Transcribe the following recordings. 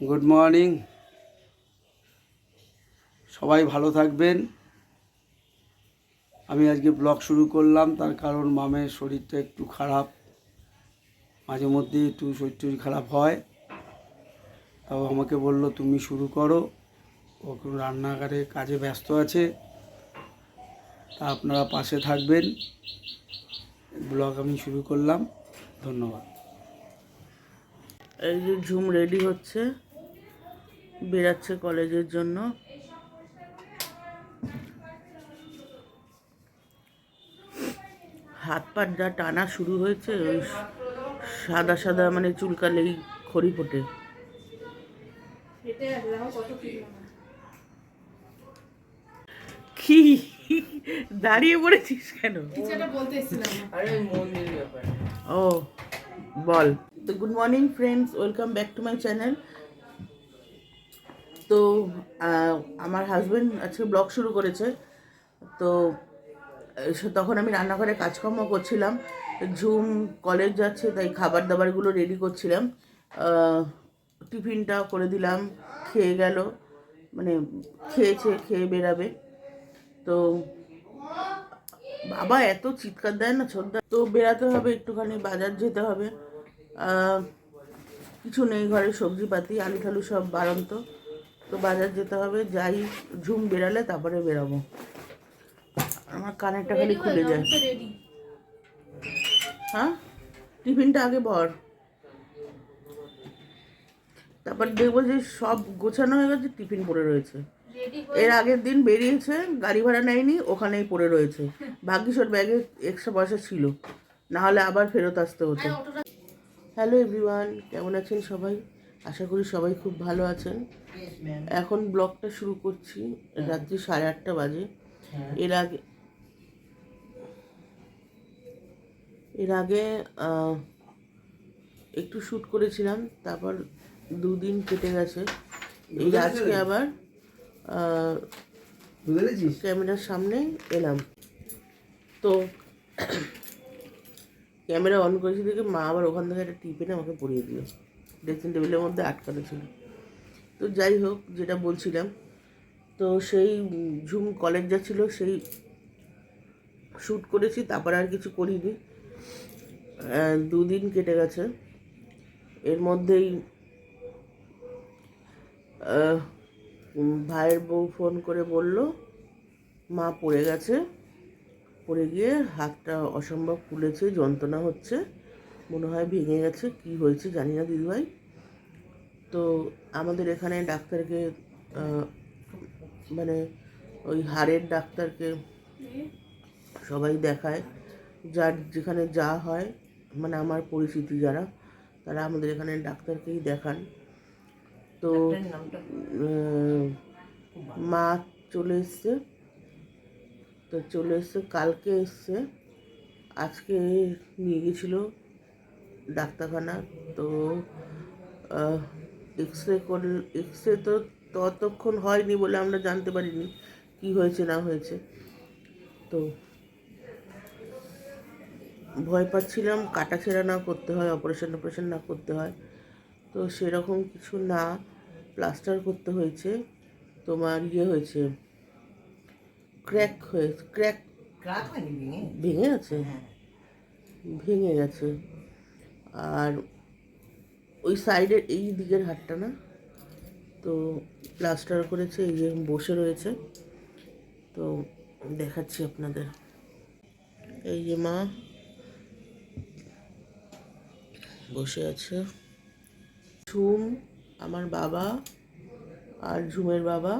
Good morning সবাই ভালো থাকবেন। আমি আজকে ব্লগ শুরু করলাম, তার কারণ মামের শরীরটা একটু খারাপ। মাঝে মধ্যে একটু শরীর টরীর খারাপ হয়। তাও আমাকে বলল, তুমি শুরু করো। ও রান্নাঘরে কাজে ব্যস্ত আছে। তা আপনারা পাশে থাকবেন। ব্লগ আমি শুরু করলাম। ধন্যবাদ। এই যে ঝুম রেডি হচ্ছে। বেরাচ্ছে কলেজের জন্য। হাত পাট যা টানা শুরু হয়েছে ওই সাদা সাদা মানে চুলকালেই খড়ি ফোটে। কি? দাঁড়িয়ে পড়েছিস কেন? ও বল। তো good morning friends welcome back to my channel. তো আমার হাজব্যান্ড আজকে ব্লগ শুরু করেছে। তো তখন আমি রান্নাঘরে কাজকর্ম করছিলাম। ঝুম কলেজ যাচ্ছে, তাই খাবার দাবারগুলো রেডি করছিলাম টিফিনটা করে দিলাম, খেয়ে গেল। মানে খেয়েছে, খেয়ে বেরাবে। তো, বাবা এত চিৎকার দেয় না ছোটদা তো বেরাতে হবে, একটুখানি বাজার যেতে হবে। কিছু নেই, ঘরে সবজিপাতি আলু ঠালু সব বাড়ন্ত। তো বাজার যেতে হবে যাই ঝুম বেরালে তারপরে বেরাবো। আমার কানেরটা খালি খুলে যায়। হ্যাঁ? টিফিনটা আগে ভর তারপর দেখব যে সব গোছানো হয়ে গেছে টিফিন পড়ে রয়েছে। এর আগের দিন বেরিয়েছে গাড়ি ভাড়া নেয়নি ওখানেই পড়ে রয়েছে। ভাগ্যিস ওর ব্যাগে এক্সট্রা পয়সা ছিল। না হলে আবার ফেরত আসতে হতো। হ্যালো এভরিওয়ান কেমন আছেন সবাই? আশা করি সবাই খুব ভালো আছেন। এখন ব্লগটা শুরু করছি রাত্রি সাড়ে আটটা বাজে। এর আগে এর আগে একটু শ্যুট করেছিলাম তারপর দুদিন কেটে গেছে। এই আজকে আবার ক্যামেরার সামনে এলাম। তো ক্যামেরা অন করেছি দেখে মা আবার ওখান থেকে একটা টিপে না আমাকে পরিয়ে দিল। ড্রেসিং টেবিলের মধ্যে আটকানো ছিল। তো যাই হোক, যেটা বলছিলাম, তো সেই ঝুম কলেজ যাচ্ছিল সেই শ্যুট করেছি, তারপর আর কিছু করিনি। দুদিন কেটে গেছে। এর মধ্যেই ভাইয়ের বউ ফোন করে বলল, মা পড়ে গেছে। পড়ে গিয়ে হাতটা অসম্ভব ফুলেছে, যন্ত্রণা হচ্ছে। মনে হয় ভেঙে গেছে কি হয়েছে জানি না দিদিভাই। তো আমাদের এখানে ডাক্তারকে মানে ওই হাড়ের ডাক্তারকে সবাই দেখায়। যার যেখানে যা হয় মানে আমার পরিচিতি যারা তারা আমাদের এখানে ডাক্তারকেই দেখান। তো মা চলে এসছে। তো চলে এসছে কালকে এসছে। আজকে নিয়ে গেছিল ডাক্তারখানা। তো এক্স রে করল এক্স রে তো ততক্ষণ হয়নি বলে আমরা জানতে পারিনি কি হয়েছে না হয়েছে। তো ভয় পাচ্ছিলাম কাটা ছেঁড়া না করতে হয় অপারেশন অপারেশন না করতে হয়। তো সেরকম কিছু না প্লাস্টার করতে হয়েছে। তোমার ইয়ে হয়েছে ক্র্যাক হয়ে ক্র্যাক ভেঙে? গেছে ভেঙে গেছে। আর ওই সাইডের এই দিকের হাটটা না, তো প্লাস্টার করেছে, এই যে বসে রয়েছে। তো দেখাচ্ছি আপনাদের। এই যে মা বসে আছে। ঝুম আমার বাবা আর ঝুমের বাবা,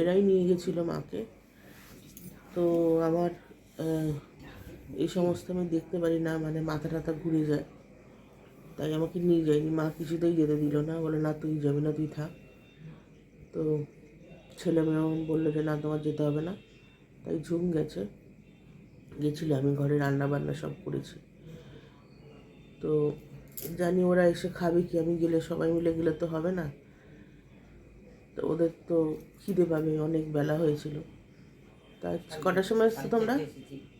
এরাই নিয়ে গেছিল মাকে। তো আমার এই সমস্ত আমি দেখতে পারি না মানে মাথা টাথা ঘুরে যায়। তাই আমাকে নিয়ে যায়নি। মা কিছুতেই যেতে দিল না। বলে, না, তুই যাবি না, তুই থাক। তো ছেলে মেয়েও বলল যে, না, তোমার যেতে হবে না। তাই ঝুম গেছে। গেছিল, আমি ঘরে রান্না বান্না সব করেছি। তো জানি ওরা এসে খাবে কি? আমি গেলে সবাই মিলে গেলে তো হবে না। তো ওদের তো খিদে পাবে, অনেক বেলা হয়েছিল। তা কটার সময় এসছো তোমরা?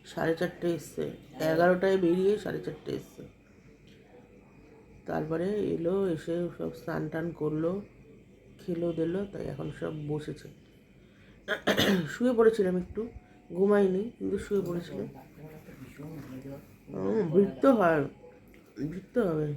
সাড়ে চারটে এসছে, এগারোটায় বেরিয়ে সাড়ে চারটে এসছে। তারপরে এলো, এসে সব স্নান টান করল, খেলো দিলো, তাই এখন সব বসেছে। শুয়ে পড়েছিলাম একটু, ঘুমাইনি, কিন্তু শুয়ে পড়েছিলাম। বৃত্ত হয় বৃত্ত হবে।